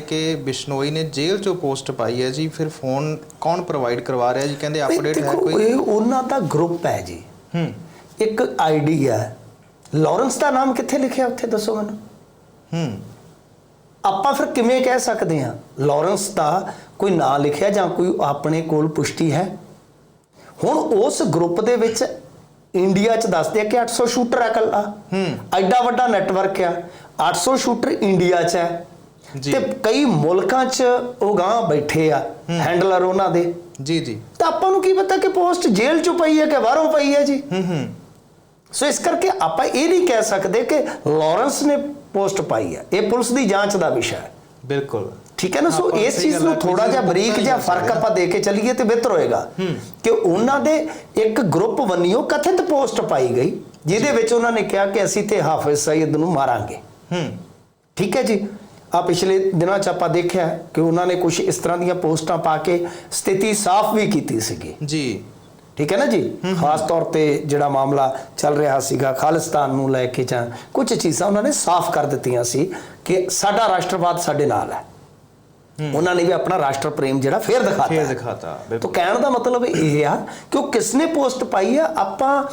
ਕਿ ਬਿਸ਼ਨੋਈ ਨੇ ਜੇਲ੍ਹ ਚੋਂ ਪੋਸਟ ਪਾਈ ਹੈ ਜੀ ਫਿਰ ਫੋਨ ਕੌਣ ਪ੍ਰੋਵਾਈਡ ਕਰਵਾ ਰਿਹਾ ਜੀ? ਕਹਿੰਦੇ ਅਪਡੇਟ ਹੈ ਕੋਈ? ਇਹ ਉਹਨਾਂ ਦਾ ਗਰੁੱਪ ਹੈ ਜੀ। ਹੂੰ। ਇੱਕ ਆਈਡੀ ਹੈ। ਲਾਰੈਂਸ ਦਾ ਨਾਮ ਕਿੱਥੇ ਲਿਖਿਆ ਉੱਥੇ ਦੱਸੋ ਮੈਨੂੰ? ਹੂੰ। ਆਪਾਂ ਫਿਰ ਕਿਵੇਂ ਕਹਿ ਸਕਦੇ ਹਾਂ? ਲਾਰੈਂਸ ਦਾ ਕੋਈ ਨਾਂ ਲਿਖਿਆ ਜਾਂ ਕੋਈ ਆਪਣੇ ਕੋਲ ਪੁਸ਼ਟੀ ਹੈ? ਹੁਣ ਉਸ ਗਰੁੱਪ ਦੇ ਵਿੱਚ ਇੰਡੀਆ 'ਚ ਦੱਸਦੇ ਆ ਕਿ 800 ਸ਼ੂਟਰ ਹੈ ਕੱਲਾ। ਹੂੰ। ਐਡਾ ਵੱਡਾ ਨੈਟਵਰਕ ਆ। 800 ਸ਼ੂਟਰ ਇੰਡੀਆ 'ਚ ਹੈ। ਤੇ ਕਈ ਮੁਲਕਾਂ 'ਚ ਉਹ ਗਾਂ ਬੈਠੇ ਆ ਹੈਂਡਲਰ ਉਹਨਾਂ ਦੇ। ਜੀ ਜੀ। ਤਾਂ ਆਪਾਂ ਨੂੰ ਕੀ ਪਤਾ ਕਿ ਪੋਸਟ ਜੇਲ੍ਹ 'ਚ ਪਈ ਹੈ ਕਿ ਬਾਹਰੋਂ ਪਈ ਹੈ ਜੀ? ਹੂੰ ਹੂੰ। ਸੋ ਇਸ ਕਰਕੇ ਆਪਾਂ ਇਹ ਨਹੀਂ ਕਹਿ ਸਕਦੇ ਕਿ ਲਾਰੈਂਸ ਨੇ ਪੋਸਟ ਪਾਈ ਹੈ। ਇਹ ਪੁਲਿਸ ਦੀ ਜਾਂਚ ਦਾ ਵਿਸ਼ਾ ਹੈ। ਬਿਲਕੁਲ। ਠੀਕ ਹੈ ਨਾ? ਸੋ ਇਸ ਚੀਜ਼ ਨੂੰ ਥੋੜਾ ਜਿਹਾ ਬਰੀਕ ਜਿਹਾ ਫ਼ਰਕ ਆਪਾਂ ਦੇ ਕੇ ਚੱਲੀਏ ਤੇ ਬਿਹਤਰ ਹੋਏਗਾ ਕਿ ਉਹਨਾਂ ਦੇ ਇੱਕ ਗਰੁੱਪ ਵੰਨਿਓ ਕਥਿਤ ਪੋਸਟ ਪਾਈ ਗਈ ਜਿਹਦੇ ਵਿੱਚ ਉਹਨਾਂ ਨੇ ਕਿਹਾ ਕਿ ਅਸੀਂ ਤੇ ਹਾਫਿਜ਼ ਸਈਦ ਨੂੰ ਮਾਰਾਂਗੇ। ਹੂੰ। ਠੀਕ ਹੈ ਜੀ? ਆ ਪਿਛਲੇ ਦਿਨਾਂ 'ਚ ਆਪਾਂ ਦੇਖਿਆ ਕਿ ਉਹਨਾਂ ਨੇ ਕੁਝ ਇਸ ਤਰ੍ਹਾਂ ਦੀਆਂ ਪੋਸਟਾਂ ਪਾ ਕੇ ਸਥਿਤੀ ਸਾਫ਼ ਵੀ ਕੀਤੀ ਸੀਗੀ। ਜੀ। ਠੀਕ ਹੈ ਨਾ ਜੀ? ਖਾਸ ਤੌਰ ਤੇ ਜਿਹੜਾ ਮਾਮਲਾ ਚੱਲ ਰਿਹਾ ਸੀਗਾ ਖਾਲਿਸਤਾਨ ਨੂੰ ਲੈ ਕੇ ਜਾਂ ਕੁਝ ਚੀਜ਼ਾਂ ਉਹਨਾਂ ਨੇ ਸਾਫ਼ ਕਰ ਦਿੱਤੀਆਂ ਸੀ ਕਿ ਸਾਡਾ ਰਾਸ਼ਟਰਵਾਦ ਸਾਡੇ ਨਾਲ ਹੈ। ਉਹਨਾਂ ਨੇ ਵੀ ਆਪਣਾ ਰਾਸ਼ਟਰ ਪ੍ਰੇਮ ਜਿਹੜਾ ਫੇਰ ਦਿਖਾਤਾ ਫੇਰ ਹੈ। ਦਿਖਾਤਾ ਤਾਂ ਕਹਿਣ ਦਾ ਮਤਲਬ ਇਹ ਆ ਕਿ ਉਹ ਕਿਸਨੇ ਪੋਸਟ ਪਾਈ ਆ ਆਪਾਂ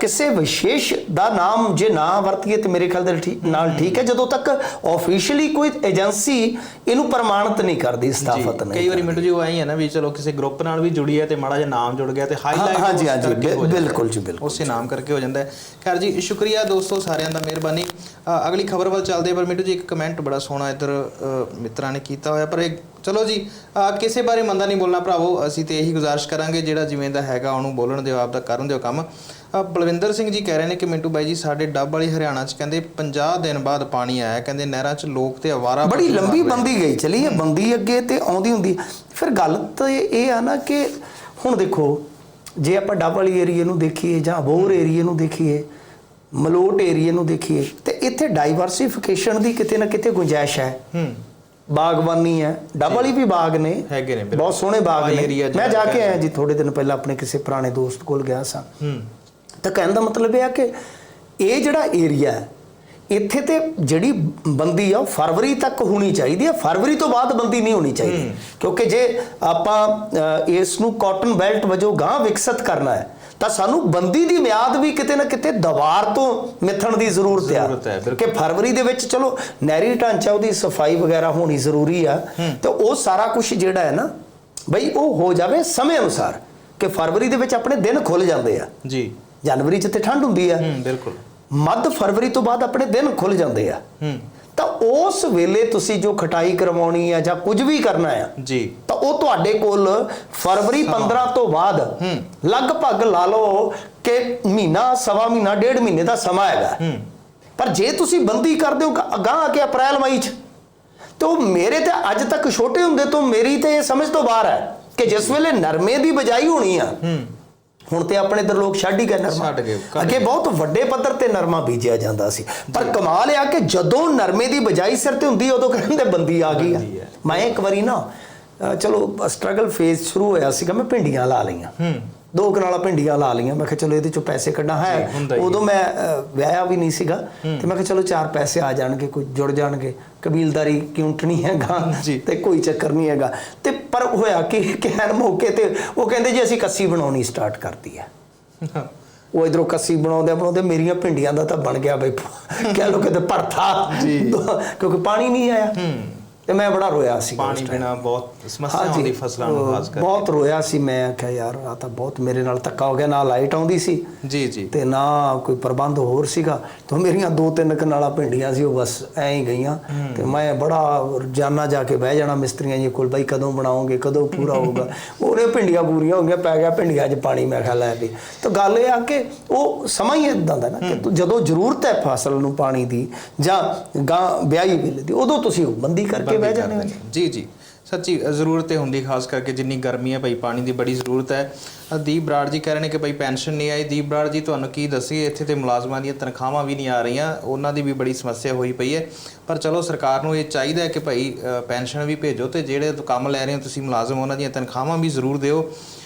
ਕਿਸੇ ਵਿਸ਼ੇਸ਼ ਦਾ ਨਾਮ ਜੇ ਨਾ ਵਰਤੀਏ ਤੇ ਮੇਰੇ ਖਿਆਲ ਦੇ ਨਾਲ ਠੀਕ ਹੈ ਜਦੋਂ ਤੱਕ ਆਫੀਸ਼ੀਅਲੀ ਕੋਈ ਏਜੰਸੀ ਇਹਨੂੰ ਪ੍ਰਮਾਣਿਤ ਨਹੀਂ ਕਰਦੀ ਸਥਾਪਿਤ ਨਹੀਂ ਕਈ ਵਾਰੀ ਮਿੰਟੂ ਜੀ ਉਹ ਐਂ ਹੀ ਨਾ ਵੀ ਚਲੋ ਕਿਸੇ ਗਰੁੱਪ ਨਾਲ ਵੀ ਜੁੜੀ ਹੈ ਤੇ ਮਾੜਾ ਜਿਹਾ ਨਾਮ ਜੁੜ ਗਿਆ ਤੇ ਹਾਈਲਾਈਟ ਹਾਂਜੀ, ਹਾਂਜੀ, ਬਿਲਕੁਲ ਜੀ, ਬਿਲਕੁਲ ਉਸੇ ਨਾਮ ਕਰਕੇ ਹੋ ਜਾਂਦਾ ਹੈ। ਖੈਰ ਜੀ ਸ਼ੁਕਰੀਆ ਦੋਸਤੋ ਸਾਰਿਆਂ ਦਾ ਮਿਹਰਬਾਨੀ। ਅਗਲੀ ਖਬਰ ਵੱਲ ਚੱਲਦੇ ਪਰ ਮਿੰਟੂ ਜੀ ਇੱਕ ਕਮੈਂਟ ਬੜਾ ਸੋਹਣਾ ਇੱਧਰ ਮਿੱਤਰਾਂ ਨੇ ਕੀਤਾ ਹੋਇਆ ਪਰ ਇਹ ਚਲੋ ਜੀ ਕਿਸੇ ਬਾਰੇ ਮੰਦਾ ਨਹੀਂ ਬੋਲਣਾ ਭਰਾਵੋ ਅਸੀਂ ਤੇ ਇਹੀ ਗੁਜ਼ਾਰਿਸ਼ ਕਰਾਂਗੇ ਜਿਹੜਾ ਜਿਵੇਂ ਦਾ ਹੈਗਾ ਉਹਨੂੰ ਬੋਲਣ ਦਿਓ ਆਪ ਦਾ ਕਰਨ ਦਿਓ ਕੰਮ। ਬਲਵਿੰਦਰ ਸਿੰਘ ਜੀ ਕਹਿ ਰਹੇ ਨੇ ਕਿ ਮਿੰਟੂ ਬਾਈ ਜੀ ਸਾਡੇ ਡੱਬ ਵਾਲੀ ਹਰਿਆਣਾ ਚ ਕਹਿੰਦੇ 50 ਦਿਨ ਬਾਅਦ ਪਾਣੀ ਆਇਆ। ਕਹਿੰਦੇ ਨਹਿਰਾਂ ਚ ਲੋਕ ਤੇ ਆਵਾਰਾ ਬੜੀ ਲੰਬੀ। ਬੰਦੀ ਗਈ ਚਲੀ ਇਹ ਬੰਦੀ ਅੱਗੇ ਤੇ ਆਉਂਦੀ ਹੁੰਦੀ ਫਿਰ ਗੱਲ ਤਾਂ ਇਹ ਆ ਨਾ ਕਿ ਹੁਣ ਦੇਖੋ ਜੇ ਆਪਾਂ ਡੱਬ ਵਾਲੀ ਏਰੀਏ ਨੂੰ ਦੇਖੀਏ ਜਾਂ ਅਬੋਰ ਏਰੀਏ ਨੂੰ ਦੇਖੀਏ ਮਲੋਟ ਏਰੀਏ ਨੂੰ ਦੇਖੀਏ ਤੇ ਇੱਥੇ ਡਾਈਵਰਸਿਫਿਕੇਸ਼ਨ ਦੀ ਕਿਤੇ ਨਾ ਕਿਤੇ ਗੁੰਜਾਇਸ਼ ਹੈ। ਹੂੰ। ਬਾਗਬਾਨੀ ਹੈ। ਡੱਬ ਵਾਲੀ ਵੀ ਬਾਗ ਨੇ। ਹੈਗੇ ਨੇ। ਬਹੁਤ ਸੋਹਣੇ ਬਾਗ ਨੇ। ਮੈਂ ਜਾ ਕੇ। ਆਇਆ ਜੀ ਥੋੜੇ ਦਿਨ ਪਹਿਲਾਂ ਆਪਣੇ ਕਿਸੇ ਪੁਰਾਣੇ ਦੋਸਤ ਕੋਲ ਗਿਆ ਸਾਂ। ਹੂੰ। ਤਾਂ ਕਹਿਣ ਦਾ ਮਤਲਬ ਇਹ ਆ ਕਿ ਇਹ ਜਿਹੜਾ ਏਰੀਆ ਹੈ ਇੱਥੇ ਤੇ ਜਿਹੜੀ ਬੰਦੀ ਆ ਉਹ ਫਰਵਰੀ ਤੱਕ ਹੋਣੀ ਚਾਹੀਦੀ ਹੈ ਫਰਵਰੀ ਤੋਂ ਬਾਅਦ ਬੰਦੀ ਨਹੀਂ ਹੋਣੀ ਚਾਹੀਦੀ। ਕਿਉਂਕਿ ਜੇ ਆਪਾਂ ਇਸ ਨੂੰ ਕਾਟਨ ਬੈਲਟ ਵਜੋਂ ਗਾਂ ਵਿਕਸਿਤ ਕਰਨਾ ਹੈ ਤਾਂ ਸਾਨੂੰ ਬੰਦੀ ਦੀ ਮਿਆਦ ਵੀ ਕਿਤੇ ਨਾ ਕਿਤੇ ਦਵਾਰ ਤੋਂ ਮਿਥਣ ਦੀ ਜ਼ਰੂਰਤ ਆ। ਕਿ ਫਰਵਰੀ ਦੇ ਵਿੱਚ ਚਲੋ ਨਹਿਰੀ ਢਾਂਚਾ ਉਹਦੀ ਸਫ਼ਾਈ ਵਗੈਰਾ ਹੋਣੀ ਜ਼ਰੂਰੀ ਆ। ਤੇ ਉਹ ਸਾਰਾ ਕੁਝ ਜਿਹੜਾ ਹੈ ਨਾ ਬਈ ਉਹ ਹੋ ਜਾਵੇ ਸਮੇਂ ਅਨੁਸਾਰ ਕਿ ਫਰਵਰੀ ਦੇ ਵਿੱਚ ਆਪਣੇ ਦਿਨ ਖੁੱਲ ਜਾਂਦੇ ਆ। ਜੀ। ਜਨਵਰੀ 'ਚ ਤੇ ਠੰਡ ਹੁੰਦੀ ਆ। ਹੂੰ ਬਿਲਕੁਲ। ਮੱਧ ਫਰਵਰੀ ਤੋਂ ਬਾਅਦ ਆਪਣੇ ਦਿਨ ਖੁੱਲ ਜਾਂਦੇ ਆ। ਹੂੰ। ਤਾਂ ਉਸ ਵੇਲੇ ਤੁਸੀਂ ਜੋ ਖਟਾਈ ਕਰਵਾਉਣੀ ਆ ਜਾਂ ਕੁਝ ਵੀ ਕਰਨਾ ਆ ਜੀ। ਤਾਂ ਉਹ ਤੁਹਾਡੇ ਕੋਲ ਫਰਵਰੀ 15 ਤੋਂ ਬਾਅਦ ਲਗਭਗ ਲਾ ਲਓ ਕਿ ਮਹੀਨਾ ਸਵਾ ਮਹੀਨਾ ਡੇਢ ਮਹੀਨੇ ਦਾ ਸਮਾਂ ਹੈਗਾ। ਪਰ ਜੇ ਤੁਸੀਂ ਬੰਦੀ ਕਰਦੇ ਹੋ ਅਗਾਹ ਆ ਕੇ ਅਪ੍ਰੈਲ ਮਈ 'ਚ ਤਾਂ ਮੇਰੇ ਤੇ ਅੱਜ ਤੱਕ ਛੋਟੇ ਹੁੰਦੇ ਤੋਂ ਮੇਰੀ ਤੇ ਇਹ ਸਮਝ ਤੋਂ ਬਾਹਰ ਹੈ ਕਿ ਜਿਸ ਵੇਲੇ ਨਰਮੇ ਦੀ ਬਜਾਈ ਹੋਣੀ ਆ ਹੂੰ। ਹੁਣ ਤੇ ਆਪਣੇ ਇਧਰ ਲੋਕ ਛੱਡ ਹੀ ਗਏ ਨਰਮਾ। ਛੱਡ ਗਏ, ਅੱਗੇ ਬਹੁਤ ਵੱਡੇ ਪੱਧਰ ਤੇ ਨਰਮਾ ਬੀਜਿਆ ਜਾਂਦਾ ਸੀ। ਪਰ ਕਮਾਲ ਇਹ ਆ ਕਿ ਜਦੋਂ ਨਰਮੇ ਦੀ ਬਜਾਈ ਸਿਰ ਤੇ ਹੁੰਦੀ ਉਦੋਂ ਕਹਿੰਦੇ ਬੰਦੀ ਆ ਗਈ ਆ। ਮੈਂ ਇੱਕ ਵਾਰੀ ਨਾ ਚਲੋ ਸਟਰਗਲ ਫੇਜ਼ ਸ਼ੁਰੂ ਹੋਇਆ ਸੀਗਾ ਮੈਂ ਭਿੰਡੀਆਂ ਲਾ ਲਈਆਂ। ਹੂੰ। ਦੋ ਕਨਾਲਾ ਭਿੰਡੀਆਂ ਲਾ ਲਈਆਂ। ਮੈਂ ਕਿਹਾ ਚਲੋ ਇਹਦੇ ਚੋਂ ਪੈਸੇ ਕੱਢਾਂ। ਹੈ। ਉਦੋਂ ਮੈਂ ਵਿਆਹਿਆ ਵੀ ਨਹੀਂ ਸੀਗਾ। ਤੇ ਮੈਂ ਕਿਹਾ ਚਲੋ ਚਾਰ ਪੈਸੇ ਆ ਜਾਣਗੇ ਕੋਈ ਜੁੜ ਜਾਣਗੇ। ਕਬੀਲਦਾਰੀ ਕਿਉਂਟ ਨਹੀਂ ਹੈਗਾ। ਤੇ ਕੋਈ ਚੱਕਰ ਨਹੀਂ ਹੈਗਾ। ਤੇ ਪਰ ਹੋਇਆ ਕਿ ਕਹਿਣ ਮੌਕੇ ਤੇ ਉਹ ਕਹਿੰਦੇ ਜੀ ਅਸੀਂ ਕੱਸੀ ਬਣਾਉਣੀ ਸਟਾਰਟ ਕਰਤੀ ਹੈ। ਉਹ ਇਧਰੋਂ ਕੱਸੀ ਬਣਾਉਂਦੇ ਬਣਾਉਂਦੇ ਮੇਰੀਆਂ ਭਿੰਡੀਆਂ ਦਾ ਤਾਂ ਬਣ ਗਿਆ ਬਈ ਕਹਿ ਲੋ ਕਿਤੇ ਭਰਥਾ। ਜੀ। ਕਿਉਂਕਿ ਪਾਣੀ ਨਹੀਂ ਆਇਆ। ਤੇ ਮੈਂ ਬੜਾ ਰੋਇਆ ਸੀ ਪਾਣੀ ਬਿਨਾ ਬਹੁਤ ਸਮੱਸਿਆ ਆਉਂਦੀ ਫਸਲਾਂ ਨੂੰ ਖਾਸ ਕਰਕੇ। ਬਹੁਤ ਰੋਇਆ ਸੀ ਮੈਂ ਆਖਿਆ ਯਾਰ ਆ ਤਾਂ ਬਹੁਤ ਮੇਰੇ ਨਾਲ ਧੱਕਾ ਹੋ ਗਿਆ ਨਾ ਲਾਈਟ ਆਉਂਦੀ ਸੀ ਜੀ ਜੀ। ਤੇ ਨਾ ਕੋਈ ਪ੍ਰਬੰਧ ਹੋਰ ਸੀਗਾ। ਤਾਂ ਮੇਰੀਆਂ ਦੋ ਤਿੰਨ ਕਨਾਲਾ ਭਿੰਡੀਆਂ ਸੀ ਉਹ ਬਸ ਐਂ ਹੀ ਗਈਆਂ। ਤੇ ਮੈਂ ਬੜਾ ਰੋਜ਼ਾਨਾ ਜਾ ਕੇ ਬਹਿ ਜਾਣਾ ਮਿਸਤਰੀਆਂ ਜੀ ਕੋਲ ਬਈ ਕਦੋਂ ਬਣਾਓਗੇ ਕਦੋਂ ਪੂਰਾ ਹੋਊਗਾ। ਉਹਨੇ ਭਿੰਡੀਆਂ ਪੂਰੀਆਂ ਹੋ ਗਈਆਂ ਪੈ ਗਿਆ ਭਿੰਡੀਆਂ 'ਚ ਪਾਣੀ ਮੈਂ ਖਾ ਲੈ ਵੀ ਤਾਂ ਗੱਲ ਇਹ ਆ ਕਿ ਉਹ ਸਮਾਂ ਹੀ ਇਦਾਂ ਦਾ ਨਾ ਕਿ ਤੂੰ ਜਦੋਂ ਜ਼ਰੂਰਤ ਹੈ ਫਸਲ ਨੂੰ ਪਾਣੀ ਦੀ ਜਾਂ ਗਾਂ ਵਿਆਹੀ ਵੇਲੇ ਦੀ ਉਦੋਂ ਤੁਸੀਂ ਉਹ ਬੰਦੀ ਕਰਕੇ ਬਹਿ ਜਾਂਦੇ ਹੋ ਜੀ। ਜੀ ਸੱਚੀ ਜ਼ਰੂਰਤ ਤੇ ਹੁੰਦੀ ਖਾਸ ਕਰਕੇ ਜਿੰਨੀ ਗਰਮੀ ਹੈ ਭਾਈ ਪਾਣੀ ਦੀ ਬੜੀ ਜ਼ਰੂਰਤ ਹੈ। ਦੀਪ ਬਰਾੜ ਜੀ ਕਹਿ ਰਹੇ ਨੇ ਕਿ ਭਾਈ ਪੈਨਸ਼ਨ ਨਹੀਂ ਆਈ। ਦੀਪ ਬਰਾੜ ਜੀ ਤੁਹਾਨੂੰ ਕੀ ਦੱਸੀਏ ਇੱਥੇ ਤੇ ਮੁਲਾਜ਼ਮਾਂ ਦੀਆਂ ਤਨਖਾਹਾਂ ਵੀ ਨਹੀਂ ਆ ਰਹੀਆਂ। ਉਹਨਾਂ ਦੀ ਵੀ ਬੜੀ ਸਮੱਸਿਆ ਹੋਈ ਪਈ ਹੈ। ਪਰ ਚਲੋ ਸਰਕਾਰ ਨੂੰ ਇਹ ਚਾਹੀਦਾ ਹੈ ਕਿ ਭਾਈ ਪੈਨਸ਼ਨ ਵੀ ਭੇਜੋ ਤੇ ਜਿਹੜੇ ਕੰਮ ਲੈ ਰਹੇ ਹੋ ਤੁਸੀਂ ਮੁਲਾਜ਼ਮ ਉਹਨਾਂ ਦੀਆਂ ਤਨਖਾਹਾਂ ਵੀ ਜ਼ਰੂਰ ਦਿਓ।